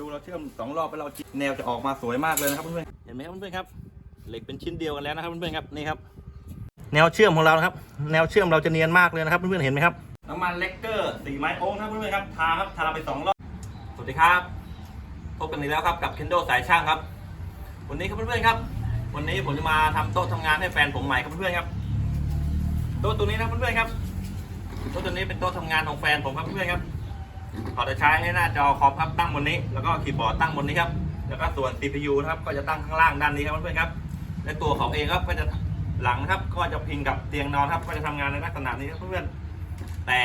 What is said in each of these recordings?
ดูเราเชื่อมสองรอบไปเราแนวจะออกมาสวยมากเลยนะครับเพื่อนๆเห็นไหมครับเพื่อนๆครับ เหล็กเป็นชิ้นเดียวกันแล้วนะครับเพื่อนๆครับนี่ครับ แนวเชื่อมของเราครับ แนวเชื่อมเราจะเนียนมากเลยนะครับเพื่อนๆเห็นไหมครับน้ำมันเลกเกอร์สีไม้โอ๊กนะครับเพื่อนๆครับทาครับทาไปสองรอบสวัสดีครับพบกันอีกแล้วครับกับเคนโดสายช่างครับ วันนี้ครับเพื่อนๆครับ วันนี้ผมจะมาทำโต๊ะทำงานให้แฟนผมใหม่ครับเพื่อนๆครับโต๊ะตัวนี้นะเพื่อนๆครับโต๊ะตัวนี้เป็นโต๊ะทำงานของแฟนผมครับเพื่อนๆครับ เขาจะใช้ให้หน้าจอคอมครับตั้งบนนี้ แล้วก็คีย์บอร์ดตั้งบนนี้ครับแล้วก็ส่วน CPU นะครับก็จะตั้งข้างล่างด้านนี้ครับเพื่อนๆครับและตัวเขาเองครับก็จะหลังนะครับก็จะพิงกับเตียงนอนครับก็จะทำงานในลักษณะนี้ครับเพื่อนๆแต่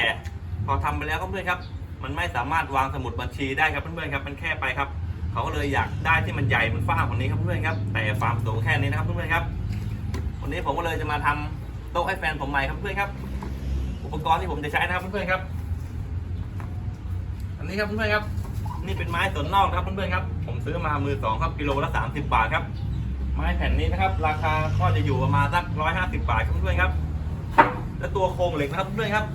พอทำไปแล้วครับเพื่อนครับ มันไม่สามารถวางสมุดบัญชีได้ครับเพื่อนๆครับมันแค่ไปครับ เขาก็เลยอยากได้ที่มันใหญ่เหมือนฟ้าของนี้ครับเพื่อนๆครับ แต่ฟามสูงแค่นี้นะครับเพื่อนๆครับวันนี้ผมก็เลยจะมาทำโต๊ะให้แฟนผมใหม่ครับเพื่อนครับ อุปกรณ์ที่ผมจะใช้นะครับเพื่อนๆครับ นนี้ครับเพื่อนๆครับ นี่เป็นไม้สนนอกครับเพื่อนๆครับ ผมซื้อมามือสองครับกิโลละ30บาทครับ ไม้แผ่นนี้นะครับ ราคาก็จะอยู่ประมาณสัก150บาทครับเพื่อนๆครับ และตัวโครงเหล็กนะครับเพื่อนๆครับ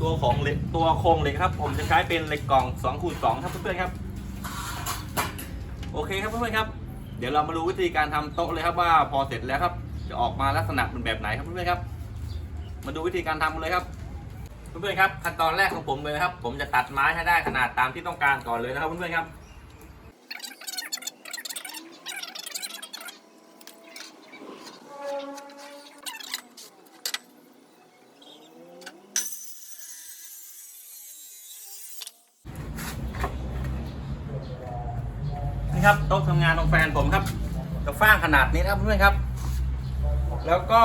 ตัวของเหล็กตัวโครงเหล็กครับ ผมจะใช้เป็นเหล็กกล่อง2คูณ2ครับเพื่อนๆครับ โอเคครับเพื่อนๆครับ เดี๋ยวเรามาดูวิธีการทำโต๊ะเลยครับว่าพอเสร็จแล้วครับ จะออกมาลักษณะเป็นแบบไหนครับเพื่อนๆครับ มาดูวิธีการทำกันเลยครับ เพื่อนๆครับขั้นตอนแรกของผมเลยนะครับ ผมจะตัดไม้ให้ได้ขนาดตามที่ต้องการก่อนเลยนะครับเพื่อนๆครับนี่ครับโต๊ะทำงานของแฟนผมครับจะฟ้างขนาดนี้นะครับเพื่อนๆครับ แล้วก็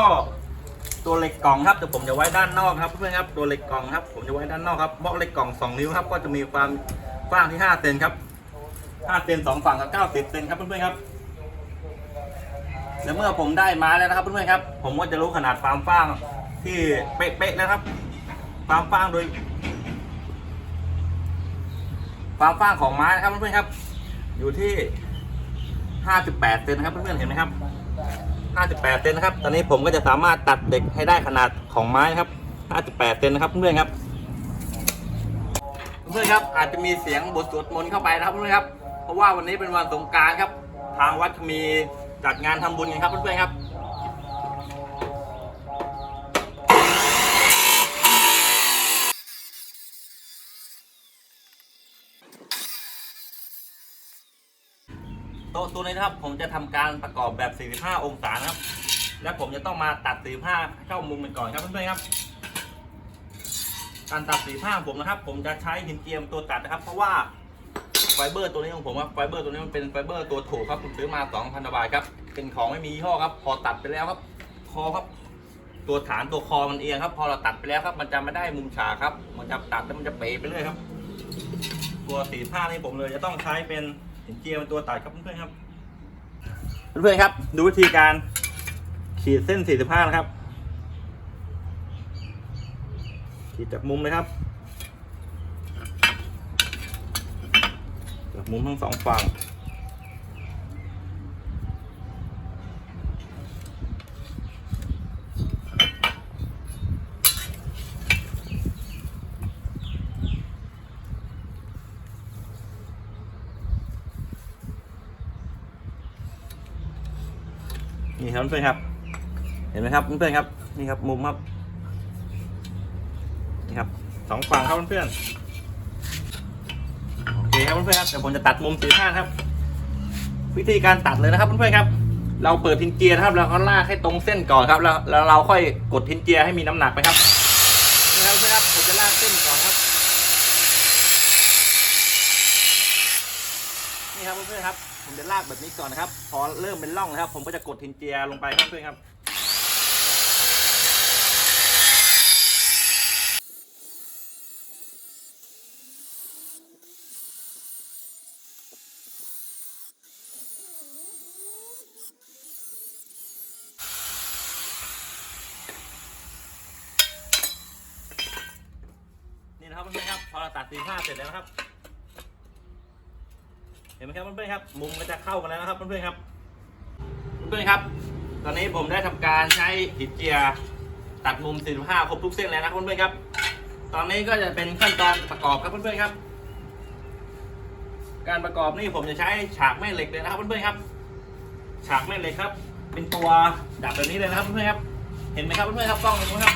ตัวเหล็กกล่องครับเดี๋ยวผมจะไว้ด้านนอกครับเพื่อนครับตัวเหล็กกล่องครับ ผมจะไว้ด้านนอกครับบล็อกเหล็กกล่อง2นิ้วครับก็จะมีความกว้างที่5เซนครับ5เซนสองฝั่งกับ90เซนครับเพื่อนๆครับแล้วเมื่อผมได้ม้แล้วนะครับเพื่อนๆครับ ผมก็จะรู้ขนาดความฟ้างที่เป๊ะๆแล้วครับความฟ้างโดยความฟ้างของไม้นะครับเพื่อนๆครับ อยู่ที่ 58เซนนะครับเพื่อนๆเห็นไหมครับ 58เซนนะครับ ตอนนี้ผมก็จะสามารถตัดเด็กให้ได้ขนาดของไม้นะครับ 58เซนนะครับเพื่อนครับเพื่อนครับอาจจะมีเสียงบทสวดมนต์เข้าไปนะครับเพื่อนครับ เพราะว่าวันนี้เป็นวันสงการครับ ทางวัดมีจัดงานทำบุญกันครับเพื่อนๆครับ ตัวนี้นะครับ ผมจะทำการประกอบแบบ 45 องศานะครับ และผมจะต้องมาตัด 45 เข้ามุมกันก่อนครับเพื่อนๆครับ การตัด 45ของผมนะครับ ผมจะใช้หินเจียมตัวตัดนะครับ เพราะว่าไฟเบอร์ตัวนี้ของผมครับไฟเบอร์ตัวนี้มันเป็นไฟเบอร์ตัวถูกครับผมซื้อมา2,000บาทครับ เป็นของไม่มียี่ห้อครับ พอตัดไปแล้วครับ คอครับ ตัวฐานตัวคอมันเอียงครับ พอเราตัดไปแล้วครับ มันจะไม่ได้มุมฉากครับ มันจะตัดแล้วมันจะเป๋ไปเรื่อยครับ ตัวสีผ้านี่ผมเลยจะต้องใช้เป็น หินเจียเป็นตัวตัดครับเพื่อนๆครับ เพื่อนๆครับ ดูวิธีการขีดเส้น 45 นะครับ ขีดจากมุมเลยครับ จากมุมทั้งสองฝั่ง นี่ครับเพื่อนครับ เห็นไหมครับเพื่อนครับ นี่ครับมุมครับ นี่ครับสองฝั่งครับเพื่อนโอเคครับเพื่อนครับเดี๋ยวผมจะตัดมุมสี่ห้าครับ วิธีการตัดเลยนะครับเพื่อนครับ เราเปิดทินเจียครับแล้วก็ลากให้ตรงเส้นก่อนครับ แล้วแล้วเราค่อยกดทินเจียให้มีน้ำหนักไปครับนี่ครับเพื่อนครับผมจะลากเส้นก่อนครับเพื่อนๆครับ ผมจะลากแบบนี้ก่อนนะครับ พอเริ่มเป็นร่องนะครับ ผมก็จะกดทินเจียลงไปครับเพื่อนครับนี่นะครับเพื่อนๆครับ พอเราตัดสีผ้าเสร็จแล้วนะครับ เห็นไหมครับเพื่อนๆครับ มุมก็จะเข้ากันแล้วนะครับเพื่อนๆครับ เพื่อนๆครับ ตอนนี้ผมได้ทำการใช้หินเจียตัดมุม 45 ครบทุกเส้นแล้วนะเพื่อนๆครับ ตอนนี้ก็จะเป็นขั้นตอนประกอบครับเพื่อนๆครับ การประกอบนี่ผมจะใช้ฉากแม่เหล็กเลยนะครับเพื่อนๆครับ ฉากแม่เหล็กครับ เป็นตัวดับแบบนี้เลยนะครับเพื่อนๆครับ เห็นไหมครับเพื่อนๆครับกล้องตรงนู้ครับ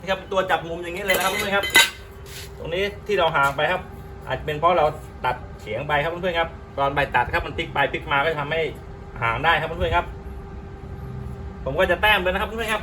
นี่ครับเป็น ตัวจับมุมอย่างนี้เลยนะครับเพื่อนๆครับ ตรงนี้ที่เราห่างไปครับ อาจจะเป็นเพราะเราตัดเฉียงไปครับเพื่อนๆครับ ตอนใบตัดครับมันพลิกไปพลิกมาก็จะทำให้ห่างได้ครับเพื่อนๆครับ ผมก็จะแต้มเลยนะครับเพื่อนๆครับ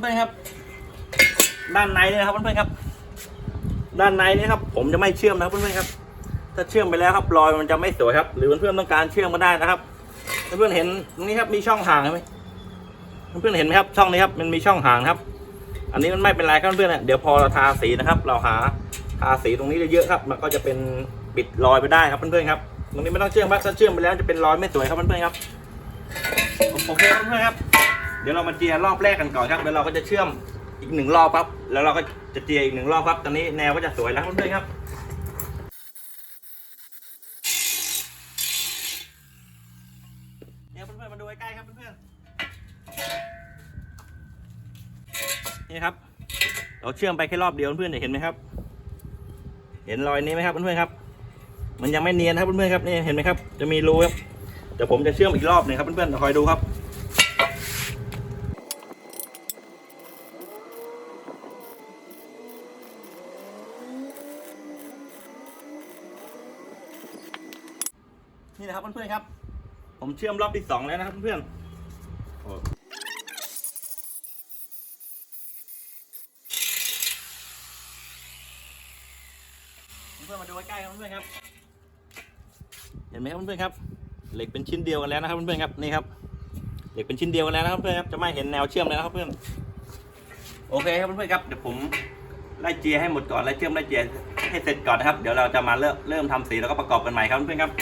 เพื่อนๆครับ ด้านในเนี่ยนะครับเพื่อนๆครับ ด้านในเนี่ยครับ ผมจะไม่เชื่อมนะครับเพื่อนๆครับ ถ้าเชื่อมไปแล้วครับรอยมันจะไม่สวยครับ หรือเพื่อนๆต้องการเชื่อมก็ได้นะครับเพื่อนๆเห็นตรงนี้ครับมีช่องห่างไหมเพื่อนๆเห็นไหมครับ ช่องนี้ครับมันมีช่องห่างครับ อันนี้มันไม่เป็นไรครับเพื่อนๆเดี๋ยวพอเราทาสีนะครับ เราหาทาสีตรงนี้เยอะๆครับ มันก็จะเป็นปิดรอยไปได้ครับเพื่อนๆครับตรงนี้ไม่ต้องเชื่อมครับถ้าเชื่อมไปแล้วจะเป็นรอยไม่สวยครับเพื่อนๆครับโอเครับเพื่อนๆครับ เดี๋ยวเรามาเจียรอบแรกกันก่อนครับ แล้วเราก็จะเชื่อมอีกหนึ่งรอบครับ แล้วเราก็จะเจียอีกหนึ่งรอบครับ ตอนนี้แนวก็จะสวยแล้วเพื่อนๆครับเนี่ยเพื่อนๆมาดูใกล้ๆครับเพื่อนๆนี่ครับ เราเชื่อมไปแค่รอบเดียวเพื่อนๆเห็นไหมครับ เห็นรอยนี้ไหมครับเพื่อนๆครับ มันยังไม่เนียนครับเพื่อนๆครับนี่เห็นไหมครับ จะมีรูครับเดี๋ยวผมจะเชื่อมอีกรอบหนึ่งครับเพื่อนๆคอยดูครับ ผมเชื่อมรอบที่สองแล้วนะครับเพื่อนๆโอ้เพื่อนๆมาดูใกล้ๆครับเพื่อนๆครับ เห็นไหมครับเพื่อนๆครับ เหล็กเป็นชิ้นเดียวกันแล้วนะครับเพื่อนๆครับนี่ครับ เหล็กเป็นชิ้นเดียวกันแล้วนะครับเพื่อนๆครับจะไม่เห็นแนวเชื่อมเลยนะครับเพื่อนโอเคครับเพื่อนๆครับเดี๋ยวผมไล่เจียให้หมดก่อนไล่เชื่อมไล่เจียให้เสร็จก่อนนะครับ เดี๋ยวเราจะมาเริ่มเริ่มทำสีแล้วก็ประกอบกันใหม่ครับเพื่อนๆครับ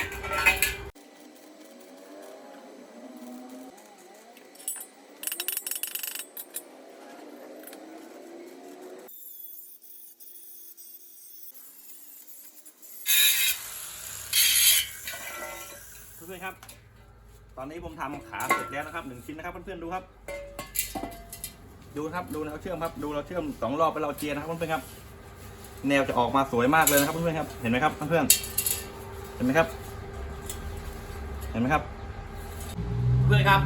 เพื่อนๆครับ ตอ นี้ผมทำขาเสร็จแล้วนะครับหนึ่งชิ้นนะครับเพื่อนๆดูครับ ดูครับดูแนวเชื่อมครับ ดูเราเชื่อมสองรอบไปเราเจียนะครับเพื่อนๆครับ แนวจะออกมาสวยมากเลยนะครับเพื่อนๆครับ เห็นไหมครับเพื่อนๆเห็นไหมครับ เห็นไหมครับ เพื่อนครับ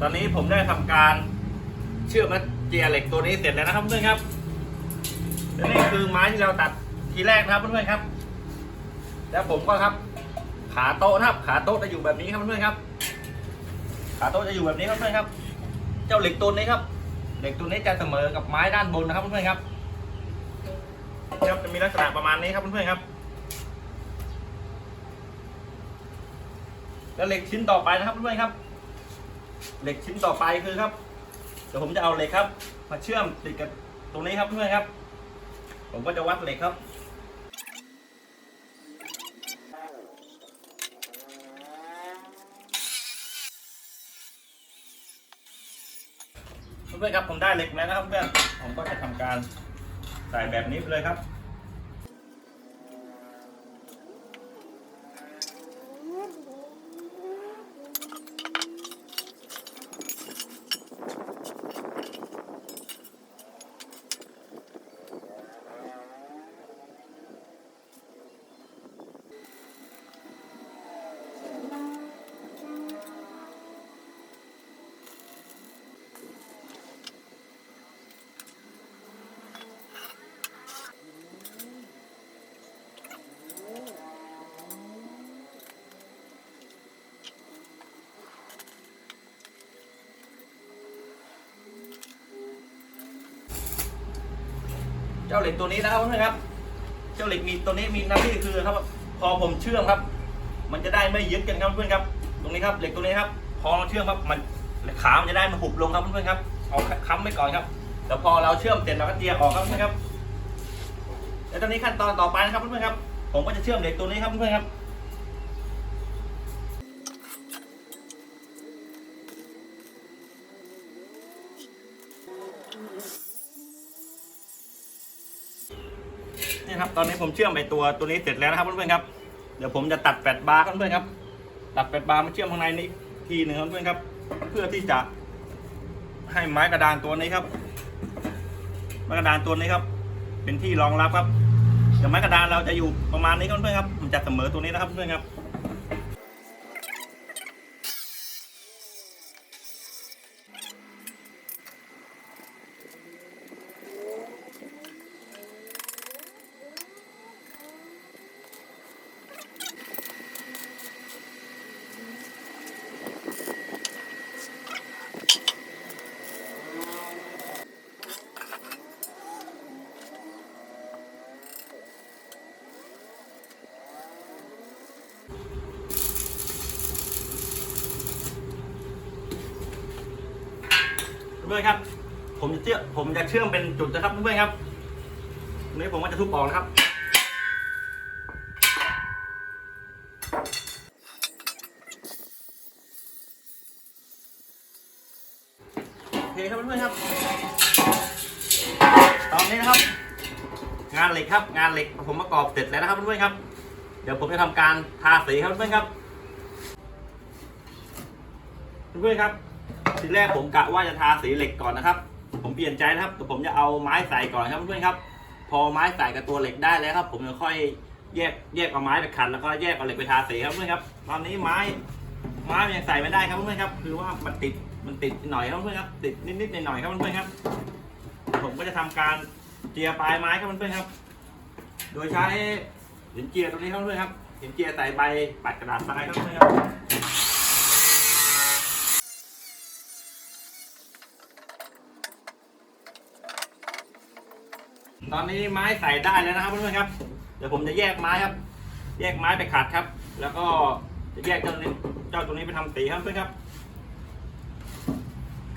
ตอนนี้ผมได้ทำการเชื่อมและเจียเหล็กตัวนี้เสร็จแล้วนะครับเพื่อนๆครับและนี่คือไม้ที่เราตัดทีแรกนะครับเพื่อนๆครับ แล้วผมก็ครับ ขาโต๊ะนะครับ ขาโต๊ะจะอยู่แบบนี้ครับเพื่อนๆครับ ขาโต๊ะจะอยู่แบบนี้ครับเพื่อนครับ เจ้าเหล็กตัวนี้ครับ เหล็กตัวนี้จะเสมอกับไม้ด้านบนนะครับเพื่อนครับครับจะมีลักษณะประมาณนี้ครับเพื่อนๆครับ แล้วเหล็กชิ้นต่อไปนะครับเพื่อนๆครับ เหล็กชิ้นต่อไปคือครับเดี๋ยวผมจะเอาเหล็กครับ มาเชื่อมติดกับตรงนี้ครับเพื่อนๆครับ ผมก็จะวัดเหล็กครับ เพื่อนครับผมได้เหล็กแล้วนะครับเพื่อนผมก็จะทำการใส่แบบนี้ไปเลยครับ เจ้าเหล็กตัวนี้นะครับเพื่อนครับ เจ้าเหล็กมีตัวนี้มีหน้าที่คือครับ พอผมเชื่อมครับ มันจะได้ไม่ยึดกันครับเพื่อนครับ ตรงนี้ครับเหล็กตัวนี้ครับ พอเราเชื่อมครับมันขามันจะได้มันหุบลงครับเพื่อนครับเอาค้ำไว้ก่อนครับแล้วพอเราเชื่อมเสร็จเราก็เตียออกครับเพื่อนครับแล้วตอนนี้ขั้นตอนต่อไปนะครับเพื่อนๆครับ ผมก็จะเชื่อมเหล็กตัวนี้ครับเพื่อนๆครับ นี่ครับ ตอนนี้ผมเชื่อมไปตัวตัวนี้เสร็จแล้วนะครับเพื่อนๆครับ เดี๋ยวผมจะตัดแปดบาร์ครับเพื่อนๆครับ ตัดแปดบาร์มาเชื่อมข้างในนี้ทีหนึ่งครับเพื่อนๆครับ เพื่อที่จะให้ไม้กระดานตัวนี้ครับ ไม้กระดานตัวนี้ครับ เป็นที่รองรับครับเดี๋ยวไม้กระดานเราจะอยู่ประมาณนี้ครับเพื่อนๆครับ ผมันจะเสมอตัวนี้นะครับเพื่อนๆครับ เพื่อนครับ ผมจะเชื่อมผมจะเชื่อมเป็นจุดนะครับเพื่อนครับตรงนี้ผมก็จะทุบออกนะครับโอเคครับเพื่อนครับ ตอนนี้นะครับ งานเหล็กครับ งานเหล็กผมประกอบเสร็จแล้วนะครับเพื่อนครับ ดี๋ยวผมจะทำการทาสีครับเพื่อนครับเพื่อนครับ ทีแรกผมกะว่าจะทาสีเหล็กก่อนนะครับ ผมเปลี่ยนใจนะครับแต่ผมจะเอาไม้ใส่ก่อนครับเพื่อนครับ พอไม้ใส่กับตัวเหล็กได้แล้วครับ ผมจะค่อยแยกแยกเอาไม้ไปขัดแล้วก็แยกเอาเหล็กไปทาสีครับเพื่อนครับ ตอนนี้ไม้ไม้ยังใส่ไม่ได้ครับเพื่อนครับคือว่ามันติดมันติดหน่อยครับเพื่อนครับ ติดนิดๆหน่อยๆครับเพื่อนครับ ผมก็จะทำการเจียปลายไม้ครับเพื่อนครับ โดยใช้ หินเจียตัวนี้ครับเพื่อนครับหินเจียใส่ใบปัดกระดาษทรายครับเพื่อนครับตอนนี้ไม้ใส่ได้แล้วนะครับเพื่อนๆครับ เดี๋ยวผมจะแยกไม้ครับ แยกไม้ไปขัดครับ แล้วก็จะแยกเจ้านี้เจ้าตัวนี้ไปทำสีครับเพื่อนครับ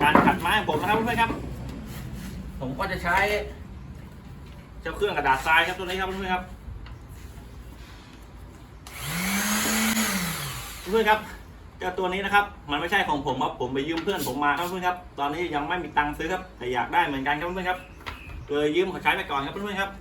การขัดไม้ของผมนะครับเพื่อนๆครับ ผมก็จะใช้เจ้าเครื่องกระดาษทรายครับตัวนี้ครับเพื่อนๆครับ เพื่อนครับเจ้าตัวนี้นะครับ มันไม่ใช่ของผมครับผมไปยืมเพื่อนผมมาครับเพื่อนครับ ตอนนี้ยังไม่มีตังค์ซื้อครับ แต่อยากได้เหมือนกันครับเพื่อนครับเลยยืมเขาใช้ไปก่อนครับเพื่อนครับ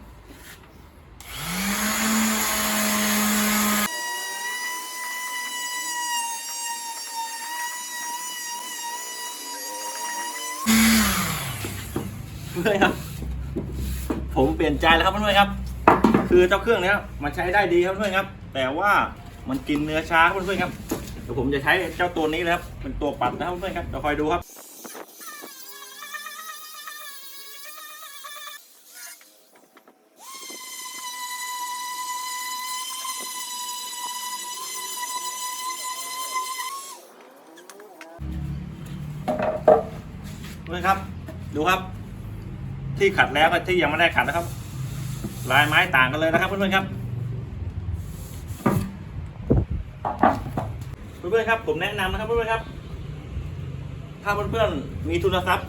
เพื่อนครับ ผมเปลี่ยนใจแล้วครับเพื่อนครับ คือเจ้าเครื่องเนี้ยมันใช้ได้ดีครับเพื่อนครับ แต่ว่า มันกินเนื้อช้าครับเพื่อนๆครับเดี๋ยวผมจะใช้เจ้าตัวนี้นะครับเป็นตัวปัดนะครับเพื่อนๆครับเดี๋ยวคอยดูครับเพื่อนครับ ดูครับ ที่ขัดแล้วกับที่ยังไม่ได้ขัดนะครับ ลายไม้ต่างกันเลยนะครับเพื่อนๆครับ เพื่อนๆครับผมแนะนำนะครับเพื่อนๆครับ ถ้าเพื่อนๆมีทุนทรัพย์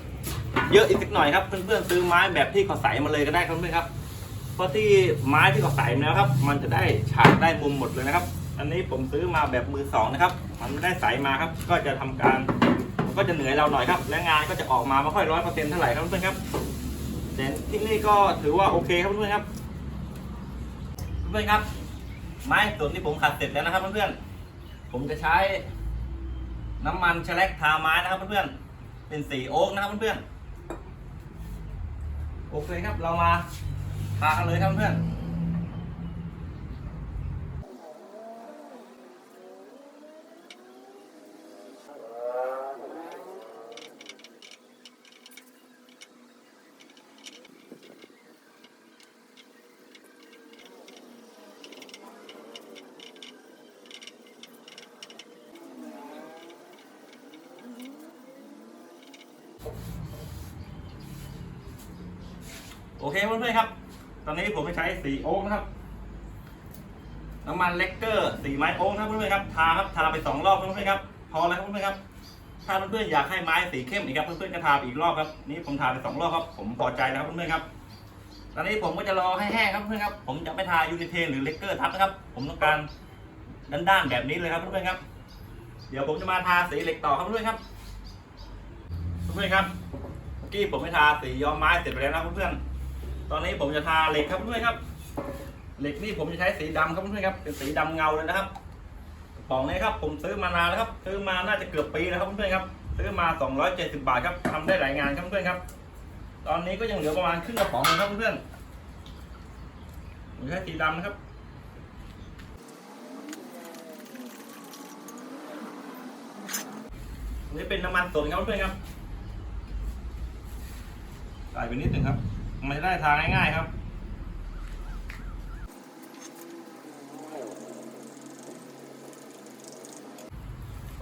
เยอะอีกสักหน่อยครับ เพื่อนๆซื้อไม้แบบที่เขาใส่มาเลยก็ได้ครับเพื่อนๆครับ เพราะที่ไม้ที่เขาใส่มาแล้วครับ มันจะได้ฉากได้มุมหมดเลยนะครับ อันนี้ผมซื้อมาแบบมือสองนะครับ มันไม่ได้ใส่มาครับ ก็จะทำการก็จะเหนื่อยเราหน่อยครับ และงานก็จะออกมาไม่ค่อยร้อยเปอร์เซ็นต์เท่าไหร่ครับเพื่อนๆครับแต่ที่นี่ก็ถือว่าโอเคครับเพื่อนๆครับ เพื่อนๆครับ ไม้ส่วนที่ผมขัดเสร็จแล้วนะครับเพื่อนๆ ผมจะใช้น้ำมันแชลกทาไม้นะครับเพื่อนๆ เป็นสีโอ๊กนะครับเพื่อนๆ โอเคครับ เรามาทากันเลยครับเพื่อนโอเคเพื่อนๆครับ ตอนนี้ผมจะใช้ สีโอ๊กนะครับ น้ำมันเลกเกอร์สีไม้โอ๊กนะครับเพื่อนๆครับ ทาครับ ทาไปสองรอบครับเพื่อนๆครับ พอแล้วครับเพื่อนๆครับ ถ้าเพื่อนๆอยากให้ไม้สีเข้มอีกครับ เพื่อนๆก็ทาอีกรอบครับ นี่ผมทาไปสองรอบครับ ผมพอใจแล้วครับเพื่อนๆครับ ตอนนี้ผมก็จะรอให้แห้งครับเพื่อนๆครับ ผมจะไม่ทายูนิเทนหรือเลกเกอร์ทับนะครับ ผมต้องการด้านๆแบบนี้เลยครับเพื่อนๆครับ เดี๋ยวผมจะมาทาสีเหล็กต่อครับเพื่อนๆครับ เพื่อนๆครับเมื่อกี้ผมไม่ทาสีย้อมไม้เสร็จไปแล้วนะเพื่อนๆตอนนี้ผมจะทาเหล็กครับเพื่อนๆครับ เหล็กนี่ผมจะใช้สีดำครับเพื่อนครับ เป็นสีดำเงาเลยนะครับกระป๋องนี้ครับ ผมซื้อมานานแล้วครับ ซื้อมาน่าจะเกือบปีแล้วครับเพื่อนครับ ซื้อมา 270 บาทครับทำได้หลายงานครับเพื่อนครับ ตอนนี้ก็ยังเหลือประมาณครึ่งกระป๋องเลยครับเพื่อนผมใช้สีดำนะครับนนี้เป็นน้ำมันสดครับเพื่อนครับใส่ไปนิดหนึ่งครับ มันจะได้ทาง่ายๆครับ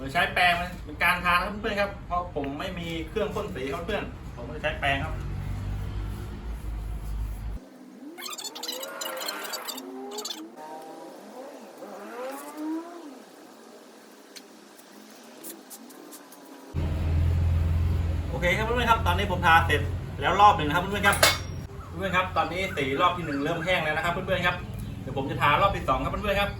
ผมจะใช้แปรงเป็นการทานครับเพื่อนๆครับ เพราะผมไม่มีเครื่องพ่นสีครับเพื่อน ผมจะใช้แปรงครับโอเคครับเพื่อนๆครับ ตอนนี้ผมทาเสร็จแล้วรอบหนึ่งนะครับเพื่อนๆครับ เพื่อนๆครับ ตอนนี้สีรอบที่หนึ่งเริ่มแห้งแล้วนะครับเพื่อนๆครับ เดี๋ยวผมจะทารอบที่สองครับเพื่อนๆครับ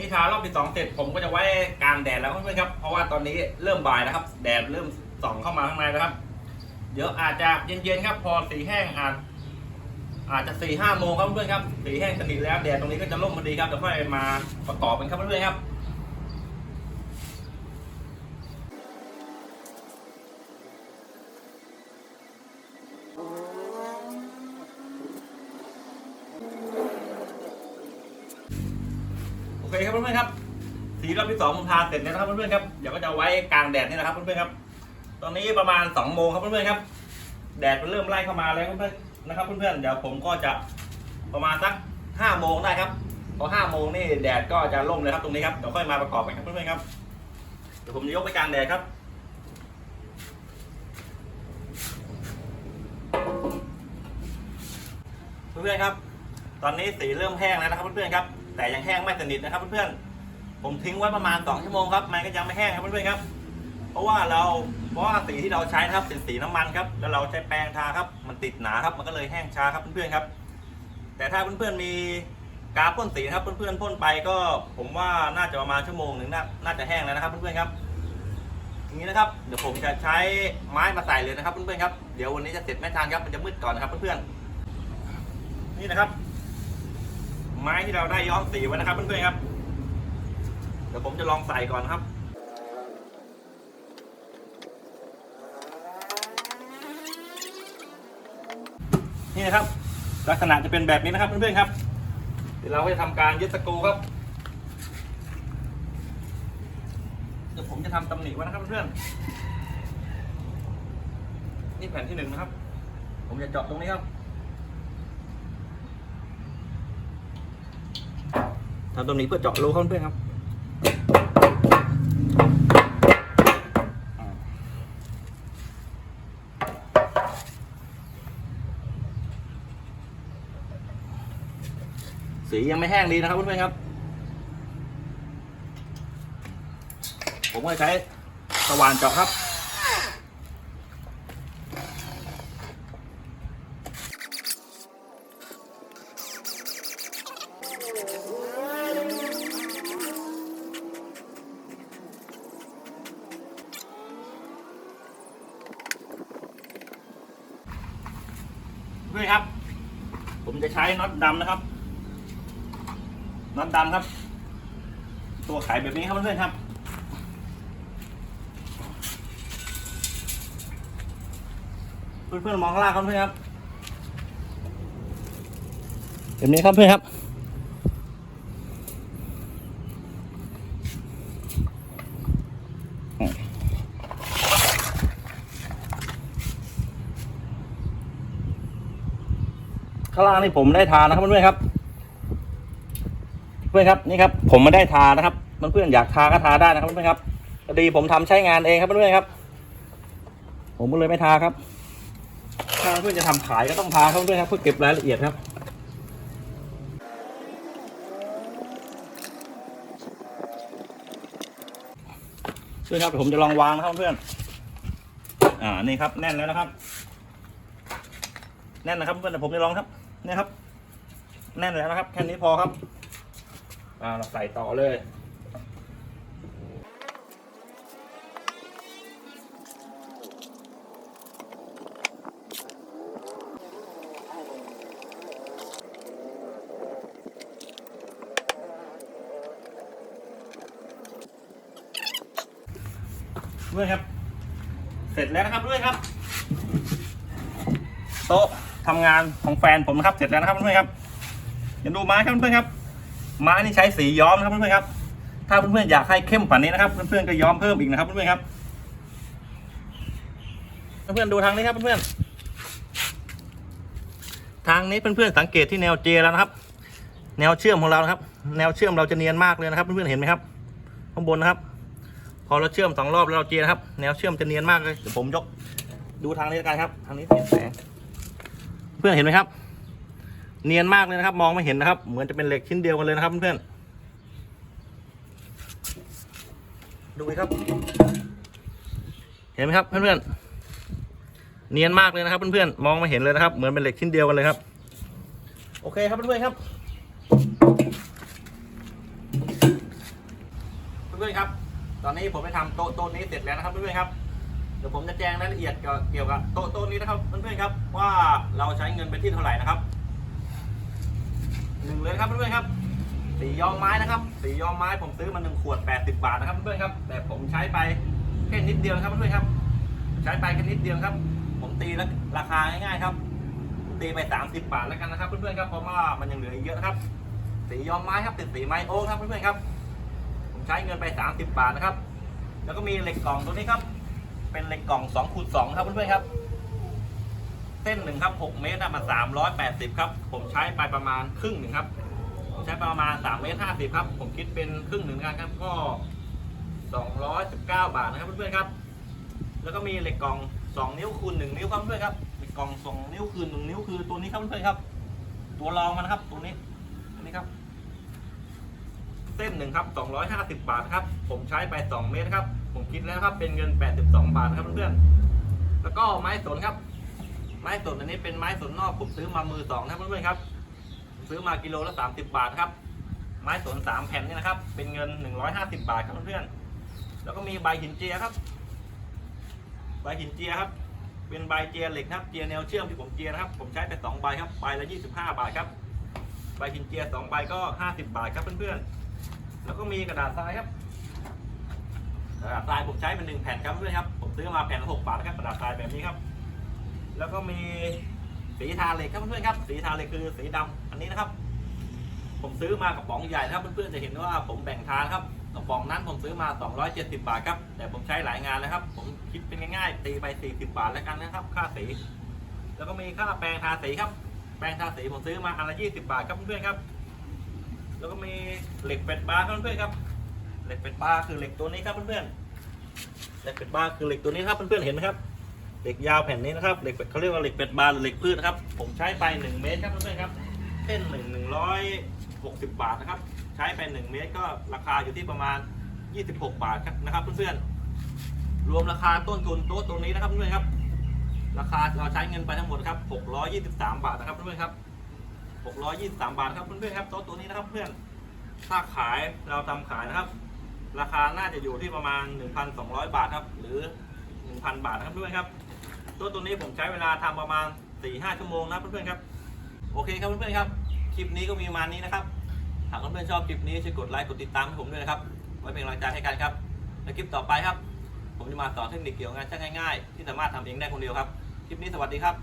นนี้ทารอบที่สองเสร็จผมก็จะไว้กลางแดดแล้วเพื่อนๆครับเพราะว่าตอนนี้เริ่มบ่ายแล้วครับ แดดเริ่มส่องเข้ามาข้างในแล้วครับ เดี๋ยวอาจจะเย็นๆครับ พอสีแห้งอาจอาจจะสี่ห้าโมงครับเพื่อนๆครับสีแห้งสนิทแล้วแดดตรงนี้ก็จะร่มพอดีครับเดี๋ยวค่อยมาประกอบกันครับเพื่อนๆครับ ทาเสร็จแล้วนะครับเพื่อนๆครับเดี๋ยวก็จะเอาไว้กลางแดดนี่นะครับเพื่อนๆครับ ตอนนี้ประมาณสองโมงครับเพื่อนๆครับ แดดมันเริ่มไล่เข้ามาแล้วเพื่อนๆนะครับ เพื่อนๆเดี๋ยวผมก็จะประมาณสักห้าโมงได้ครับพอห้าโมงนี่แดดก็จะร่มเลยครับตรงนี้ครับเดี๋ยวค่อยมาประกอบกันครับเพื่อนๆครับเดี๋ยวผมจะยกไปกลางแดดครับเพื่อนๆครับ ตอนนี้สีเริ่มแห้งแล้วนะครับเพื่อนๆครับ แต่ยังแห้งไม่สนิทนะครับเพื่อนๆ ผมทิ้งไว้ประมาณ 2 ชั่วโมงครับมันก็ยังไม่แห้งครับเพื่อนๆครับ เพราะว่าเราเพราะว่าสีที่เราใช้นะครับเป็นสีน้ำมันครับแล้วเราใช้แปรงทาครับมันติดหนาครับมันก็เลยแห้งช้าครับเพื่อนๆครับ แต่ถ้าเพื่อนๆมีกาพ่นสีนะครับเพื่อนๆพ่นไปก็ผมว่าน่าจะประมาณชั่วโมงหนึ่งน่าน่าจะแห้งแล้วนะครับเพื่อนๆครับอย่างนี้นะครับเดี๋ยวผมจะใช้ไม้มาใส่เลยนะครับเพื่อนๆครับเดี๋ยววันนี้จะเสร็จไม่ทันครับมันจะมืดก่อนนะครับเพื่อนๆนี่นะครับ ไม้ที่เราได้ย้อมสีไว้นะครับเพื่อนๆครับ เดี๋ยวผมจะลองใส่ก่อนครับนี่นะครับ ลักษณะจะเป็นแบบนี้นะครับเพื่อนๆครับ เดี๋ยวเราจะทำการยึดสกรูครับเดี๋ยวผมจะทำตำหนิไว้นะครับเพื่อนนี่แผ่นที่หนึ่งนะครับ ผมจะเจาะตรงนี้ครับทำตรงนี้เพื่อเจาะรูครับเพื่อนครับ สียังไม่แห้งดีนะครับเพื่อนๆครับ ผมก็ใช้สว่านเจาะครับเพื่อนครับ ผมจะใช้น็อตดำนะครับ น็อตดำครับ ตัวไขแบบนี้ครับเพื่อนๆครับ เพื่อนๆมองข้างล่างครับเพื่อนครับแบบนี้ครับเพื่อนครับข้างล่างนี่ผมได้ทานะครับเพื่อนๆครับ เพื่อนครับนี่ครับผมไม่ได้ทานะครับเพื่อนๆอยากทาก็ทาได้นะครับเพื่อนครับพอดีผมทำใช้งานเองครับเพื่อนๆครับ ผมก็เลยไม่ทาครับ ถ้าเพื่อนจะทำขายก็ต้องพาเขาด้วยครับเพื่อเก็บรายละเอียดครับเพื่อนครับผมจะลองวางนะครับเพื่อนอ่านี่ครับแน่นแล้วนะครับ แน่นนะครับเพื่อนเดี๋ยวผมจะลองครับนี่ครับ แน่นแล้วนะครับ แค่นี้พอครับ อ่าเราใส่ต่อเลยเพื่อนครับ เสร็จแล้วนะครับเพื่อนครับ โต๊ะทำงานของแฟนผมนะครับ เสร็จแล้วนะครับเพื่อนครับเดี๋ยวดูไม้ครับเพื่อนครับ ไม้นี่ใช้สีย้อมนะครับเพื่อนๆครับ ถ้าเพื่อนๆอยากให้เข้มกว่านี้นะครับ เพื่อนๆก็ย้อมเพิ่มอีกนะครับเพื่อนๆครับเพื่อนๆดูทางนี้ครับเพื่อนๆทางนี้เพื่อนๆสังเกตที่แนวเจแล้วนะครับ แนวเชื่อมของเรานะครับ แนวเชื่อมเราจะเนียนมากเลยนะครับ เพื่อนๆเห็นไหมครับ ข้างบนนะครับ พอเราเชื่อมสองรอบแล้วเราเจนะครับ แนวเชื่อมจะเนียนมากเลยเดี๋ยวผมยก ดูทางนี้กันครับ ทางนี้เปลี่ยนแสงเพื่อนเห็นไหมครับ เนียนมากเลยนะครับ มองไม่เห็นนะครับ เหมือนจะเป็นเหล็กชิ้นเดียวกันเลยนะครับเพื่อนๆดูไหมครับ เห็นไหมครับเพื่อนๆเนียนมากเลยนะครับเพื่อนๆมองไม่เห็นเลยนะครับ เหมือนเป็นเหล็กชิ้นเดียวกันเลยครับ โอเคครับเพื่อนๆครับเพื่อนๆครับ ตอนนี้ผมได้ทำโต๊ะโต๊ะนี้เสร็จแล้วนะครับเพื่อนๆครับเดี๋ยวผมจะแจ้งรายละเอียดเกี่ยวกับโต๊ะโต๊ะนี้นะครับเพื่อนๆครับ ว่าเราใช้เงินไปที่เท่าไหร่นะครับ หนึ่งเลยนะครับเพื่อนๆครับสีย้อมไม้นะครับ สีย้อมไม้ผมซื้อมาหนึ่งขวด 80 บาทนะครับเพื่อนๆครับ แต่ผมใช้ไปแค่นิดเดียวนะครับเพื่อนๆครับ ใช้ไปแค่นิดเดียวครับ ผมตีแล้วราคาง่ายๆครับ ตีไป 30 บาทแล้วกันนะครับเพื่อนๆครับเพราะว่ามันยังเหลืออีกเยอะนะครับ สีย้อมไม้ครับติดสีไม้โอ๊กครับเพื่อนๆครับ ผมใช้เงินไป 30 บาทนะครับ แล้วก็มีเหล็กกล่องตัวนี้ครับ เป็นเหล็กกล่อง2คูณ2ครับเพื่อนๆครับ เส้นหนึ่งครับ 6 เมตรนะมา380 ครับ ผมใช้ไปประมาณครึ่งหนึ่งครับผมใช้ประมาณ3เมตร50 ครับ ผมคิดเป็นครึ่งหนึ่งกันครับก็ 219 บาทนะครับเพื่อนๆครับ แล้วก็มีเหล็กกล่อง 2 นิ้วคูณ1นิ้วครับเพื่อนๆครับเหล็กกล่อง2นิ้วคูณ1นิ้วคือตัวนี้ครับเพื่อนๆครับ ตัวรองมันครับตัวนี้ตัวนี้ครับ เส้นหนึ่งครับ 250 บาทครับ ผมใช้ไป 2 เมตรครับ ผมคิดแล้วครับเป็นเงิน 82 บาทครับเพื่อนๆแล้วก็ไม้สนครับ ไม้สนอันนี้เป็นไม้สนนอกผมซื้อมามือสองนะเพื่อนๆครับ ซื้อมากิโลละ30บาทครับ ไม้สน3แผ่นนี่นะครับ เป็นเงิน150บาทครับเพื่อนๆแล้วก็มีใบหินเจียครับ ใบหินเจียครับ เป็นใบเจียเหล็กครับ เจียแนวเชื่อมที่ผมเจียนะครับ ผมใช้ไป2ใบครับใบละ25บาทครับ ใบหินเจีย2ใบก็50บาทครับเพื่อนๆ แล้วก็มีกระดาษทรายครับกระดาษทรายผมใช้เป็นหนึ่งแผ่นครับเพื่อนครับ ผมซื้อมาแผ่นละหกบาทนะครับกระดาษทรายแบบนี้ครับ แล้วก็มีสีทาเหล็กครับเพื่อนๆครับ สีทาเหล็กคือสีดำอันนี้นะครับ ผมซื้อมากระป๋องใหญ่นะครับเพื่อนๆจะเห็นว่าผมแบ่งทานครับกระป๋องนั้นผมซื้อมา 270 บาทครับ แต่ผมใช้หลายงานแล้วครับ ผมคิดเป็นง่ายๆ ตีไป 40 บาทแล้วกันนะครับ ค่าสี แล้วก็มีค่าแปรงทาสีครับ แปรงทาสีผมซื้อมาอันละ 20 บาทครับเพื่อนๆครับ แล้วก็มีเหล็กเป็ดบาร์ครับเพื่อนๆครับ เหล็กเป็ดบาร์คือเหล็กตัวนี้ครับเพื่อนๆ เหล็กเป็ดบาร์คือเหล็กตัวนี้ครับเพื่อนๆ เห็นไหมครับ เหล็กยาวแผ่นนี้นะครับเหล็กเป็ดเขาเรียกว่าเหล็กเป็ดบาร์หรือเหล็กพืชนะครับ ผมใช้ไป 1 เมตรครับเพื่อนๆครับเส้นหนึ่งหนึ่งร้อยหกสิบบาทนะครับ ใช้ไป 1 เมตรก็ราคาอยู่ที่ประมาณ 26 บาทครับนะครับ เพื่อนๆรวมราคาต้นทุนโต๊ะตรงนี้นะครับเพื่อนๆครับ ราคาเราใช้เงินไปทั้งหมดครับ623 บาทนะครับเพื่อนๆครับ623 บาทครับเพื่อนๆครับโต๊ะตัวนี้นะครับเพื่อนถ้าขายเราทำขายนะครับ ราคาน่าจะอยู่ที่ประมาณ 1,200 บาทครับ หรือ 1,000 บาทนะครับเพื่อนๆครับ ตัวตัวนี้ผมใช้เวลาทำประมาณ4-5ชั่วโมงนะเพื่อนๆครับ โอเคครับเพื่อนๆครับ คลิปนี้ก็มีประมาณนี้นะครับ หากเพื่อนๆชอบคลิปนี้ช่วยกดไลค์กดติดตามให้ผมด้วยนะครับ ไว้เป็นกำลังใจให้กันครับ ในคลิปต่อไปครับ ผมจะมาสอนเทคนิคเกี่ยวกับงานช่างง่ายๆ ที่สามารถทำเองได้คนเดียวครับ คลิปนี้สวัสดีครับ